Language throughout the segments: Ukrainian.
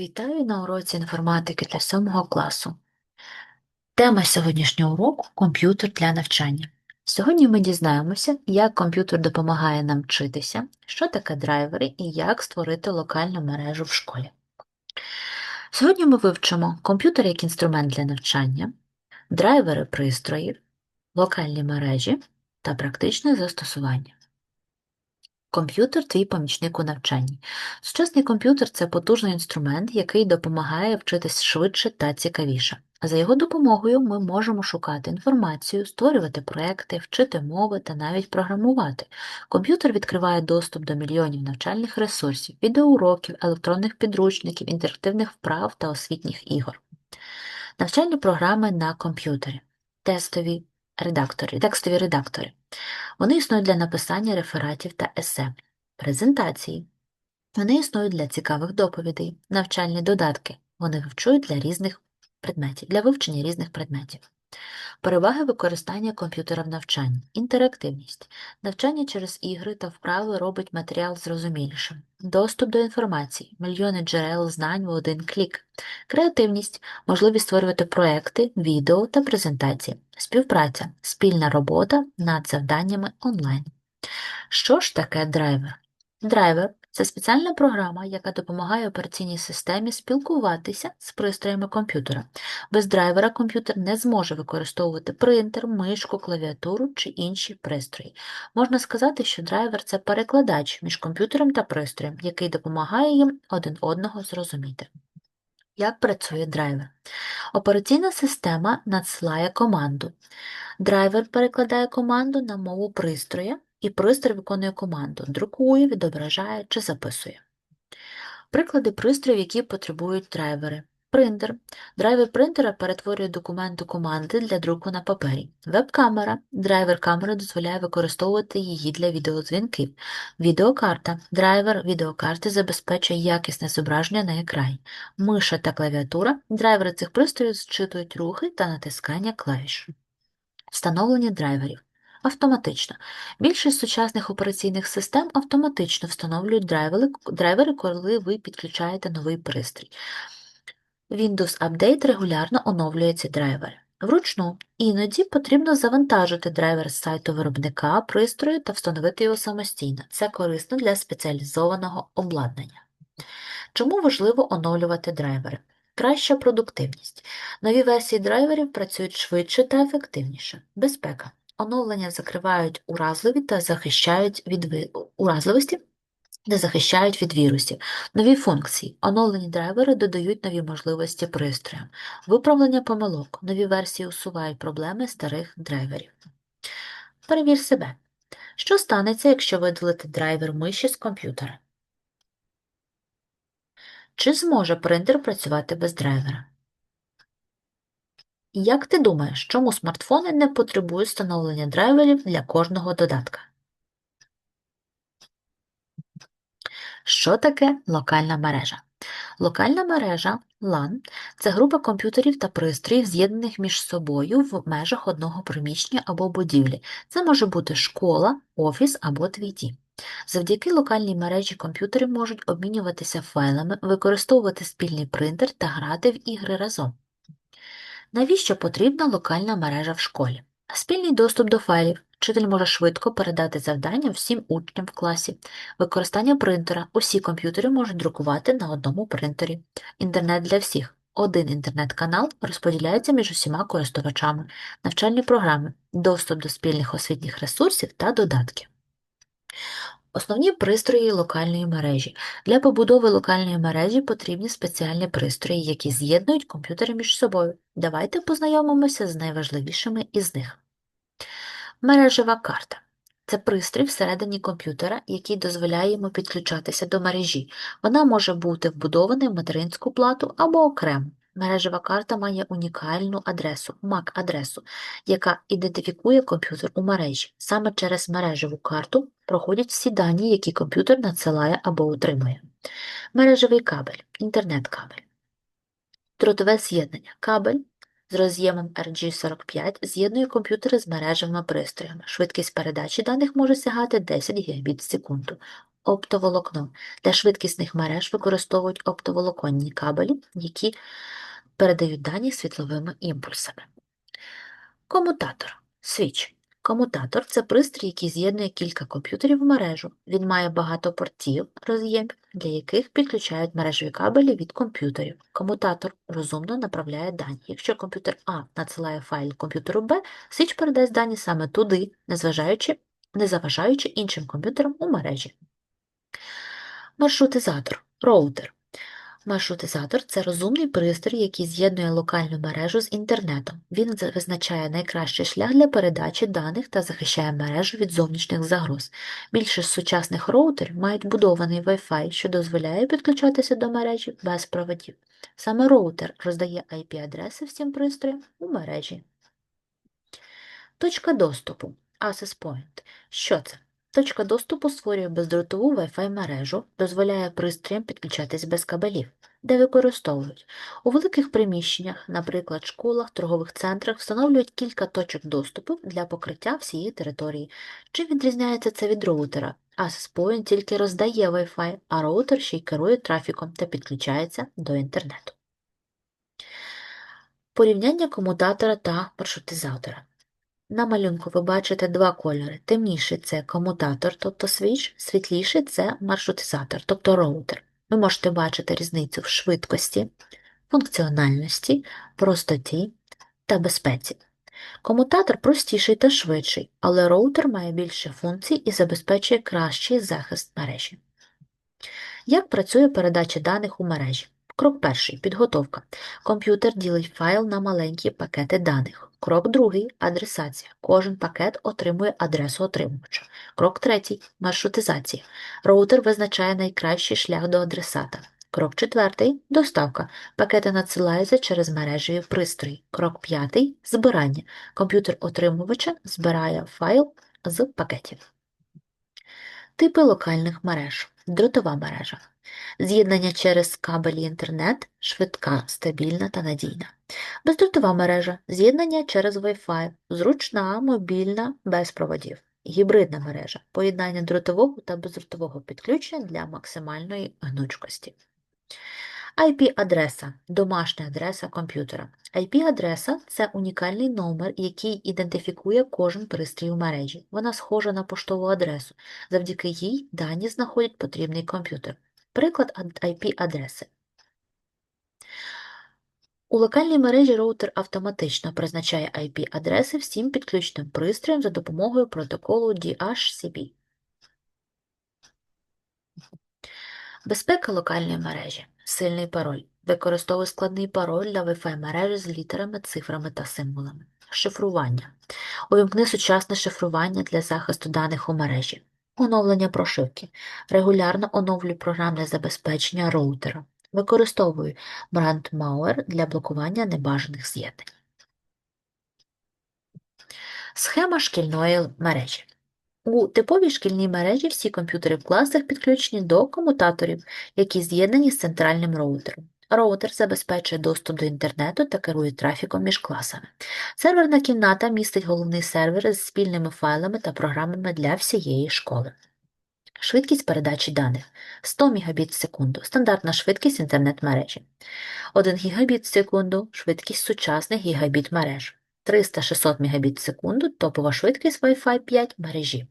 Вітаю на уроці інформатики для 7 класу. Тема сьогоднішнього уроку комп'ютер для навчання. Сьогодні ми дізнаємося, як комп'ютер допомагає нам вчитися, що таке драйвери і як створити локальну мережу в школі. Сьогодні ми вивчимо комп'ютер як інструмент для навчання, драйвери пристроїв, локальні мережі та практичне застосування. Комп'ютер твій помічник у навчанні. Сучасний комп'ютер це потужний інструмент, який допомагає вчитись швидше та цікавіше. За його допомогою ми можемо шукати інформацію, створювати проекти, вчити мови та навіть програмувати. Комп'ютер відкриває доступ до мільйонів навчальних ресурсів, відеоуроків, електронних підручників, інтерактивних вправ та освітніх ігор. Навчальні програми на комп'ютері, тестові редактори, текстові редактори. Вони існують для написання рефератів та есе, презентації. Вони існують для цікавих доповідей, навчальні додатки. Вони вивчують для різних предметів, для вивчення різних предметів. Переваги використання комп'ютера в навчанні, інтерактивність. Навчання через ігри та вправи робить матеріал зрозумілішим. Доступ до інформації, мільйони джерел знань в один клік. Креативність, можливість створювати проекти, відео та презентації. Співпраця, спільна робота над завданнями онлайн. Що ж таке драйвер? Драйвер це спеціальна програма, яка допомагає операційній системі спілкуватися з пристроями комп'ютера. Без драйвера комп'ютер не зможе використовувати принтер, мишку, клавіатуру чи інші пристрої. Можна сказати, що драйвер це перекладач між комп'ютером та пристроєм, який допомагає їм один одного зрозуміти. Як працює драйвер? Операційна система надсилає команду. Драйвер перекладає команду на мову пристроя, і пристрій виконує команду, друкує, відображає чи записує. Приклади пристроїв, які потребують драйвери. Принтер. Драйвер принтера перетворює документ у команди для друку на папері. Веб-камера. Драйвер камери дозволяє використовувати її для відеодзвінків. Відеокарта. Драйвер відеокарти забезпечує якісне зображення на екрані. Миша та клавіатура. Драйвери цих пристроїв зчитують рухи та натискання клавіш. Встановлення драйверів. Автоматично. Більшість сучасних операційних систем автоматично встановлюють драйвери, коли ви підключаєте новий пристрій. Windows Update регулярно оновлює ці драйвери. Вручну іноді потрібно завантажити драйвер з сайту виробника пристрою та встановити його самостійно. Це корисно для спеціалізованого обладнання. Чому важливо оновлювати драйвери? Краща продуктивність. Нові версії драйверів працюють швидше та ефективніше. Безпека. Оновлення закривають уразливі та захищають від ви- уразливості та захищають від вірусів. Нові функції. Оновлені драйвери додають нові можливості пристроям. Виправлення помилок. Нові версії усувають проблеми старих драйверів. Перевір себе. Що станеться, якщо видалити драйвер миші з комп'ютера? Чи зможе принтер працювати без драйвера? Як ти думаєш, чому смартфони не потребують встановлення драйверів для кожного додатка? Що таке локальна мережа? Локальна мережа LAN – це група комп'ютерів та пристроїв, з'єднаних між собою в межах одного приміщення або будівлі. Це може бути школа, офіс або твій дім. Завдяки локальній мережі комп'ютери можуть обмінюватися файлами, використовувати спільний принтер та грати в ігри разом. Навіщо потрібна локальна мережа в школі? Спільний доступ до файлів. Вчитель може швидко передати завдання всім учням в класі. Використання принтера. Усі комп'ютери можуть друкувати на одному принтері. Інтернет для всіх. Один інтернет-канал розподіляється між усіма користувачами. Навчальні програми. Доступ до спільних освітніх ресурсів та додатків. Основні пристрої локальної мережі. Для побудови локальної мережі потрібні спеціальні пристрої, які з'єднують комп'ютери між собою. Давайте познайомимося з найважливішими із них. Мережева карта. Це пристрій всередині комп'ютера, який дозволяє йому підключатися до мережі. Вона може бути вбудована в материнську плату або окремо. Мережева карта має унікальну адресу, MAC-адресу, яка ідентифікує комп'ютер у мережі. Саме через мережеву карту проходять всі дані, які комп'ютер надсилає або отримує. Мережевий кабель, інтернет-кабель. Дротове з'єднання. Кабель з роз'ємом RG45 з'єднує комп'ютери з мережевими пристроями. Швидкість передачі даних може сягати 10 Гбіт в секунду. Оптоволокно. Для швидкісних мереж використовують оптоволоконні кабелі, які передають дані світловими імпульсами. Комутатор свіч. Комутатор це пристрій, який з'єднує кілька комп'ютерів в мережу. Він має багато портів роз'ємів, для яких підключають мережеві кабелі від комп'ютерів. Комутатор розумно направляє дані. Якщо комп'ютер А надсилає файл комп'ютеру Б, свіч передасть дані саме туди, незважаючи, не заважаючи іншим комп'ютерам у мережі. Маршрутизатор роутер. Маршрутизатор це розумний пристрій, який з'єднує локальну мережу з інтернетом. Він визначає найкращий шлях для передачі даних та захищає мережу від зовнішніх загроз. Більшість сучасних роутерів мають будований Wi-Fi, що дозволяє підключатися до мережі без проводів. Саме роутер роздає IP-адреси всім пристроям у мережі. Точка доступу Access Point. Що це? Точка доступу створює бездротову Wi-Fi мережу, дозволяє пристроям підключатись без кабелів, де використовують. У великих приміщеннях, наприклад, школах, торгових центрах, встановлюють кілька точок доступу для покриття всієї території. Чим відрізняється це від роутера? Point тільки роздає Wi-Fi, а роутер ще й керує трафіком та підключається до інтернету. Порівняння комутатора та маршрутизатора. На малюнку ви бачите два кольори. Темніший це комутатор, тобто свіч, світліший це маршрутизатор, тобто роутер. Ви можете бачити різницю в швидкості, функціональності, простоті та безпеці. Комутатор простіший та швидший, але роутер має більше функцій і забезпечує кращий захист мережі. Як працює передача даних у мережі? Крок перший підготовка. Комп'ютер ділить файл на маленькі пакети даних. Крок другий адресація. Кожен пакет отримує адресу отримувача. Крок третій маршрутизація. Роутер визначає найкращий шлях до адресата. Крок четвертий доставка. Пакети надсилаються через мережеві пристрої. Крок п'ятий збирання. Комп'ютер отримувача збирає файл з пакетів. Типи локальних мереж. Дротова мережа. З'єднання через кабелі інтернет швидка, стабільна та надійна. Бездротова мережа з'єднання через Wi-Fi, зручна, мобільна, без проводів. Гібридна мережа поєднання дротового та бездротового підключення для максимальної гнучкості. IP-адреса домашня адреса комп'ютера. IP-адреса це унікальний номер, який ідентифікує кожен пристрій у мережі. Вона схожа на поштову адресу. Завдяки їй дані знаходять потрібний комп'ютер. Приклад IP-адреси. У локальній мережі роутер автоматично призначає IP-адреси всім підключеним пристроям за допомогою протоколу DHCP. Безпека локальної мережі. Сильний пароль. Використовує складний пароль для Wi-Fi мережі з літерами, цифрами та символами. Шифрування. Увімкни сучасне шифрування для захисту даних у мережі. Оновлення прошивки. Регулярно оновлюй програмне забезпечення роутера. Використовую BrandMauer для блокування небажаних з'єднань. Схема шкільної мережі. У типовій шкільній мережі всі комп'ютери в класах підключені до комутаторів, які з'єднані з центральним роутером. Роутер забезпечує доступ до інтернету та керує трафіком між класами. Серверна кімната містить головний сервер з спільними файлами та програмами для всієї школи. Швидкість передачі даних 100 Мбіт в секунду стандартна швидкість інтернет-мережі. 1 Гбіт в секунду швидкість сучасних гігабіт мереж. 300-600 Мбіт в секунду топова швидкість Wi-Fi 5 мережі.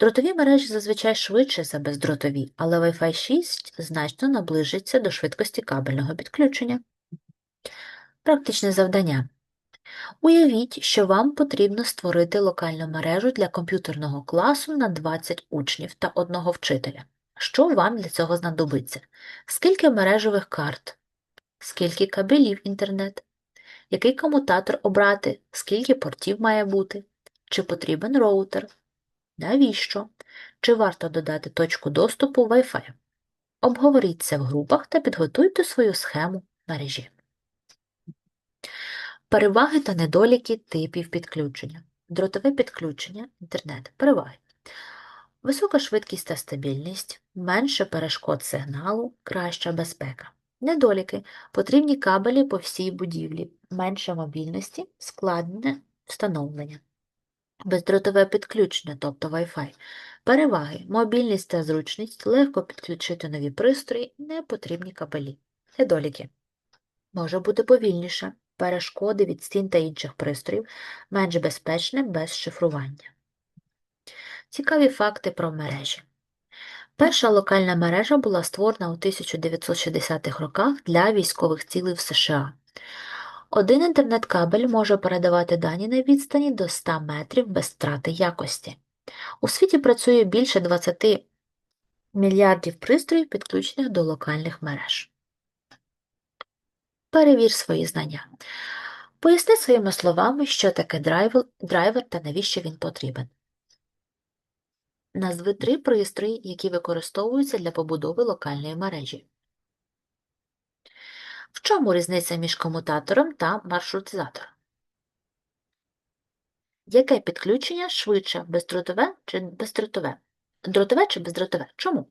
Дротові мережі зазвичай швидше за бездротові, але Wi-Fi 6 значно наближиться до швидкості кабельного підключення. Практичне завдання. Уявіть, що вам потрібно створити локальну мережу для комп'ютерного класу на 20 учнів та одного вчителя. Що вам для цього знадобиться? Скільки мережевих карт? Скільки кабелів інтернет? Який комутатор обрати? Скільки портів має бути? Чи потрібен роутер? Навіщо? Чи варто додати точку доступу Wi-Fi? Обговоріть це в групах та підготуйте свою схему мережі. Переваги та недоліки типів підключення. Дротове підключення, інтернет. Переваги. Висока швидкість та стабільність, менше перешкод сигналу, краща безпека. Недоліки. Потрібні кабелі по всій будівлі, менше мобільності, складне встановлення. Бездротове підключення, тобто Wi-Fi. Переваги, мобільність та зручність, легко підключити нові пристрої, не потрібні кабелі. Недоліки. Може бути повільніше, перешкоди від стін та інших пристроїв, менш безпечне без шифрування. Цікаві факти про мережі. Перша локальна мережа була створена у 1960-х роках для військових цілей в США. Один інтернет-кабель може передавати дані на відстані до 100 метрів без втрати якості. У світі працює більше 20 мільярдів пристроїв, підключених до локальних мереж. Перевір свої знання. Поясни своїми словами, що таке драйвер, та навіщо він потрібен. Назви три пристрої, які використовуються для побудови локальної мережі. В чому різниця між комутатором та маршрутизатором? Яке підключення швидше, бездротове чи бездротове? Дротове чи бездротове? Чому?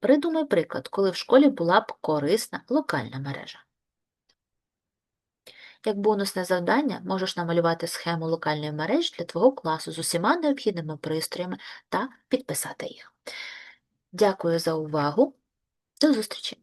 Придумай приклад, коли в школі була б корисна локальна мережа. Як бонусне завдання можеш намалювати схему локальної мережі для твого класу з усіма необхідними пристроями та підписати їх. Дякую за увагу. До зустрічі!